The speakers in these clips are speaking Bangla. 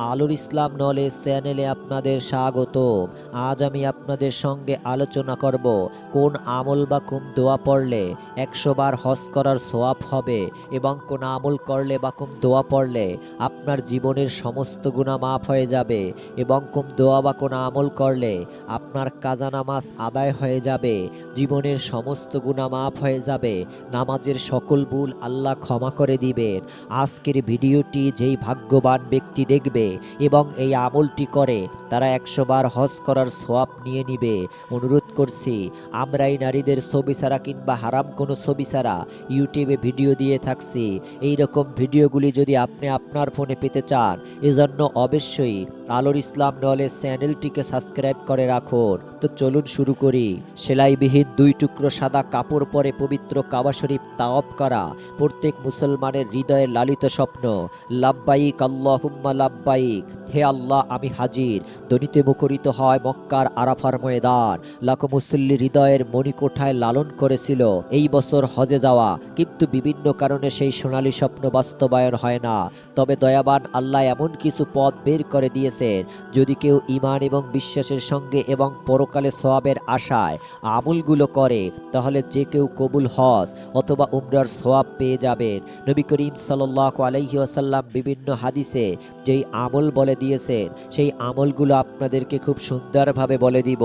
আলুর ইসলাম নলেজ চ্যানেলে আপনাদের স্বাগত আজ আমি আপনাদের সঙ্গে আলোচনা করব, কোন আমল বা কোন দোয়া পড়লে একশো বার হজ করার সোয়াব হবে এবং কোন আমল করলে বা কোন দোয়া পড়লে আপনার জীবনের সমস্ত গুণা মাফ হয়ে যাবে এবং কোন দোয়া বা কোন আমল করলে আপনার কাজা নামাজ আদায় হয়ে যাবে, জীবনের সমস্ত গুণা মাফ হয়ে যাবে, নামাজের সকল ভুল আল্লাহ ক্ষমা করে দিবেন। আজকের ভিডিওটি যেই ভাগ্যবান ব্যক্তি দেখবে এবং এই আমলটি করে। তারা একশো বার হজ করার সোয়াব নিয়ে নিবে। অনুরোধ করছি আমরা এই নারীদের ছবি ছাড়া কিংবা হারাম কোনো ছবি ছাড়া ইউটিউবে ভিডিও দিয়ে থাকছি। এই রকম ভিডিওগুলি যদি আপনি আপনার ফোনে পেতে চান, এজন্য অবশ্যই আলোর ইসলাম নলেজ চ্যানেলটিকে সাবস্ক্রাইব করে রাখুন। তো চলুন শুরু করি। সেলাইবিহীন দুই টুকরো সাদা কাপড় পরে পবিত্র কাবা শরীফ তাওয়াব করা প্রত্যেক মুসলমানের হৃদয়ে লালিত স্বপ্ন। লাব্বাইক আল্লাহুম্মা লাব্বাইক। হে আল্লাহ, আমি হাজির। দনিতে মুখরিত হয় মক্কার আরাফার ময়দান। লাখো মুসল্লি হৃদয়ের মণিকোঠায় লালন করেছিল। এই বছর হজে যাওয়া। কিন্তু বিভিন্ন কারণে সেই সোনালী স্বপ্ন বাস্তবায়ন হয় না। তবে দয়াবান আল্লাহ এমন কিছু পথ বের করে দিয়েছেন। যদি কেউ ইমান এবং বিশ্বাসের সঙ্গে এবং পরকালে সোয়াবের আশায় আমলগুলো করে, তাহলে যে কেউ কবুল হজ অথবা উমরার সোয়াব পেয়ে যাবেন। নবী করিম সাল্লাহ আলাইহি বিভিন্ন হাদিসে যেই আমল বলে দিয়েছেন, সেই আমলগুলো আপনাদেরকে খুব সুন্দরভাবে বলে দিব,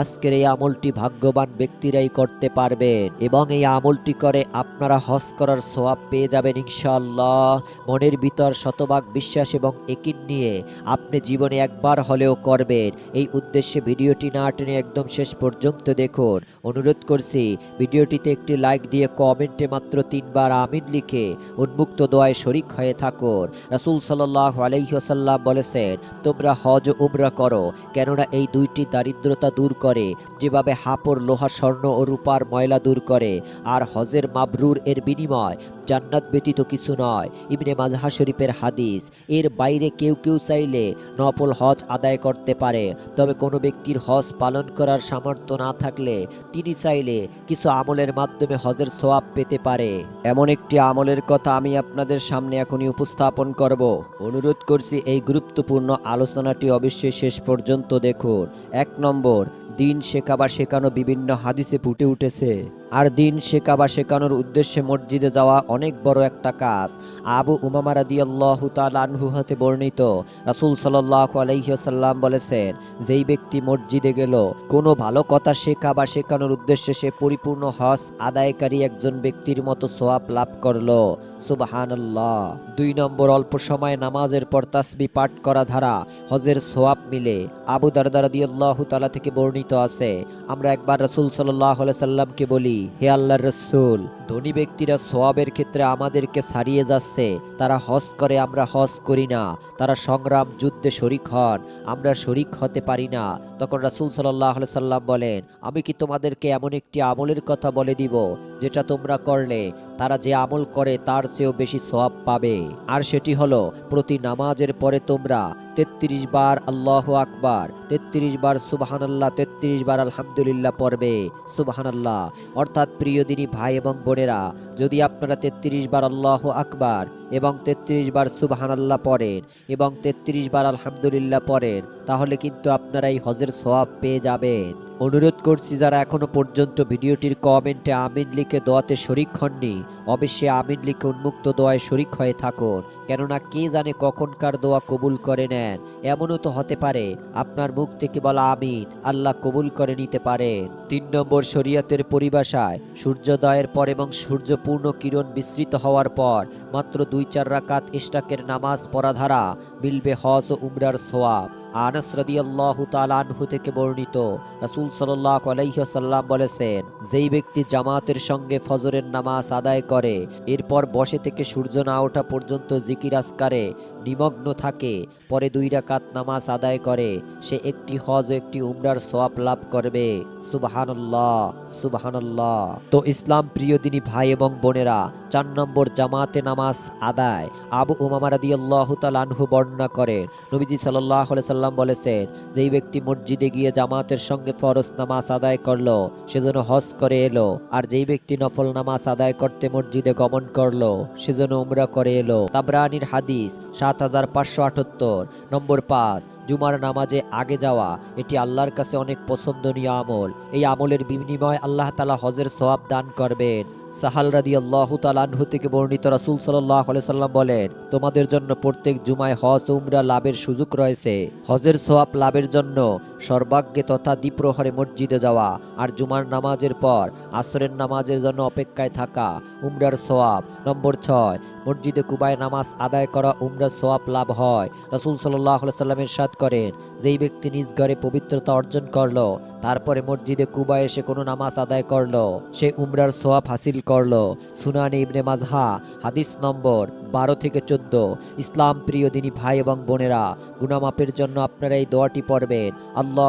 আজকের এই আমলটি ভাগ্যবান ব্যক্তিরাই করতে পারবেন এবং এই আমলটি করে আপনারা হজ করার সোয়াব পেয়ে যাবেন ইনশাআল্লাহ। মনের ভিতর শতভাগ বিশ্বাস এবং একিন নিয়ে আপনি জীবনে একবার হলেও করবেন। এই উদ্দেশ্যে ভিডিওটি না টেনে একদম শেষ পর্যন্ত দেখুন। অনুরোধ করছি, ভিডিওটিতে একটি লাইক দিয়ে কমেন্টে মাত্র তিনবার আমিন লিখে উন্মুক্ত দোয়ায় শরিক হয়ে থাকুন। রাসুল সাল্লাহ আলাইসাল্লাম বলেছেন, তোমরা হজ উমরা করো, কেননা এই দুইটি দারিদ্রতা দূর করে, যেভাবে হাপড় লোহা, স্বর্ণ ও রূপার ময়লা দূর করে, আর হজের মাবরুর এর বিনিময় জান্নাত ব্যতীত কিছু নয়, ইবনে মাজহা শরীফের হাদিস। এর বাইরে কেউ কেউ চাইলে নফল হজ আদায় করতে পারে, তবে কোনো ব্যক্তির হজ পালন করার সামর্থ্য না থাকলে তিনি চাইলে কিছু আমলের মাধ্যমে হজের সোয়াব পেতে পারে। এমন একটি আমলের কথা আমি আপনাদের সামনে এখনই উপস্থাপন করব। অনুরোধ করছি এই গুরুত্বপূর্ণ আলোচনাটি অবশ্যই শেষ পর্যন্ত দেখুন। এক নম্বর দিন শেখা বা শেখানো বিভিন্ন হাদিসে ফুটে উঠেছে। আর দিন শেখা বা শেখানোর উদ্দেশ্যে মসজিদে যাওয়া অনেক বড় একটা কাজ। আবু উমামা রাদিয়াল্লাহু তাআলা আনহু হতে বর্ণিত, রাসূল সাল্লাল্লাহু আলাইহি ওয়াসাল্লাম বলেছেন, যেই ব্যক্তি মসজিদে গেল, কোনো ভালো কথা শেখা বা শেখানোর উদ্দেশ্যে সে পরিপূর্ণ হজ আদায়কারী একজন ব্যক্তির মতো সোয়াব লাভ করল। সুবহানাল্লাহ। দুই নম্বর, অল্প সময়ে নামাজের পর তাসবি পাঠ করা ধারা হজের সোয়াব মিলে। আবু দারদা রাদিয়াল্লাহু তাআলা থেকে বর্ণিত আছে। আমরা একবার রসুল সাল্লাহ সাল্লামকে বলি হে আল্লাহ রসুল ধনী ব্যক্তিরা সোয়াবের ক্ষেত্রে আমাদেরকে ছাড়িয়ে যাচ্ছে। তারা হজ করে, আমরা হজ করি না। তারা সংগ্রাম, যুদ্ধে শরিক হন, আমরা শরিক হতে পারি না। তখন রাসুল সাল্লাহ সাল্লাম বলেন, আমি কি তোমাদেরকে এমন একটি আমলের কথা বলে দিব, যেটা তোমরা করলে? তারা যে আমল করে, তার চেয়েও বেশি সোয়াব পাবে। আর সেটি হলো, প্রতি নামাজের পরে তোমরা তেত্রিশ বার আল্লাহ আকবার, তেত্রিশ বার সুবাহান আল্লাহ তেত্রিশ বার আলহামদুলিল্লাহ পড়বে সুবাহান আল্লাহ অর্থাৎ প্রিয় দিনী ভাই এবং বোনেরা, যদি আপনারা তেত্রিশ বার আল্লাহ আকবার এবং তেত্রিশ বার সুবাহানাল্লাহ পড়েন এবং তেত্রিশ বার আলহামদুলিল্লাহ পড়েন, তাহলে কিন্তু আপনারা এই হজের সোয়াব পেয়ে যাবেন। অনুরোধ করছি যারা এখনও পর্যন্ত ভিডিওটির কমেন্টে আমিন লিখে দোয়াতে শরিক হননি, অবশ্যই আমিন লিখে উন্মুক্ত দোয়ায় শরিক হয়ে থাকুন। কেননা কে জানে কখনকার দোয়া কবুল করে নেন, এমনও তো হতে পারে আপনার মুখ থেকে বলা আমিন, আল্লাহ কবুল করে নিতে পারেন। তিন নম্বর, শরীয়তের পরিভাষায় সূর্যোদয়ের পর এবং সূর্য পূর্ণ কিরণ বিস্তৃত হওয়ার পর মাত্র দুই চার রাকাত ইস্টাকের নামাজ পড়া ধারা মিলবে হজ ও উমরার সোয়াব আনাস রাদিয়াল্লাহু তাআলা আনহু থেকে বর্ণিত, রাসূল সাল্লাল্লাহু আলাইহি ওয়াসাল্লাম বলেছেন, যেই ব্যক্তি জামাতের সঙ্গে ফজরের নামাজ আদায় করে, এরপর বসে থেকে সূর্য না ওঠা পর্যন্ত জিকির আসকারে নিমগ্ন থাকে, পরে দুই রাকাত নামাজ আদায় করে, সে একটি হজ ও একটি উমরার সোয়াব লাভ করবে। সুবহানাল্লাহ সুবহানাল্লাহ। তো ইসলাম প্রিয় দিনী ভাই এবং বোনেরা, চার নম্বর জামাতে নামাজ আদায়, আবু উমামা রাদিয়াল্লাহু তাআলা আনহু বর্ণনা করেন, নবীজি সাল্লাল্লাহু আলাইহি সাল্লাম বলেছেন যেই ব্যক্তি মসজিদে গিয়ে জামাতের সঙ্গে ফরজ নামাজ আদায় করল সেজন্য হজ করে এলো, আর যেই ব্যক্তি নফল নামাজ আদায় করতে মসজিদে গমন করল সেজন্য উমরা করে এলো। তাবরানির হাদিস সাত হাজার পাঁচশো আটাত্তর, নম্বর পাঁচ জুমার নামাজে আগে যাওয়া, এটি আল্লাহর কাছে অনেক পছন্দনীয় আমল। এই আমলের বিনিময় আল্লাহ তালা হজের সবাব দান করবেন। সাহাল রাদি আল্লাহ তালানহু থেকে বর্ণিত রাসুল সাল্লাহ সাল্লাম বলেন, তোমাদের জন্য প্রত্যেক জুমায় হজ, উমরা লাভের সুযোগ রয়েছে। হজের সোয়াব লাভের জন্য সর্বাগ্যে তথা দ্বীপ্রহরে মসজিদে যাওয়া আর জুমার নামাজের পর আসরের নামাজের জন্য অপেক্ষায় থাকা, উমরার সোয়াব নম্বর ছয়, মসজিদে কুবায় নামাজ আদায় করা, উমরার সোয়াব লাভ হয়। রসুল সাল্লাহ সাল্লামের সাদ করেন, যেই ব্যক্তি নিজ ঘরে পবিত্রতা অর্জন করল, তারপরে মসজিদে কুবা এসে কোনো নামাজ আদায় করল, সে উমরার সোয়াব হাসিল করল। সুনানি ইবনে মাজহা, হাদিস নম্বর বারো থেকে চোদ্দ। ইসলাম প্রিয় দিনী ভাই এবং বোনেরা, গুনামাপের জন্য আপনারা এই দোয়াটি পড়বেন।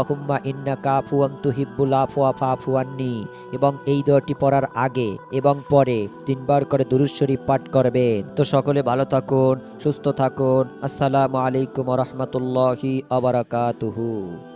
হুম্মা ইন্না কাফু তুহিব্বুল হিব্বুল আফুয়া ফাফু এবং এই দোয়াটি পড়ার আগে এবং পরে তিনবার করে দুরুজ শরীফ পাঠ করবেন। তো সকলে ভালো থাকুন, সুস্থ থাকুন। আসসালামু আলাইকুম রহমতুল্লাহি আবরাকাতুহু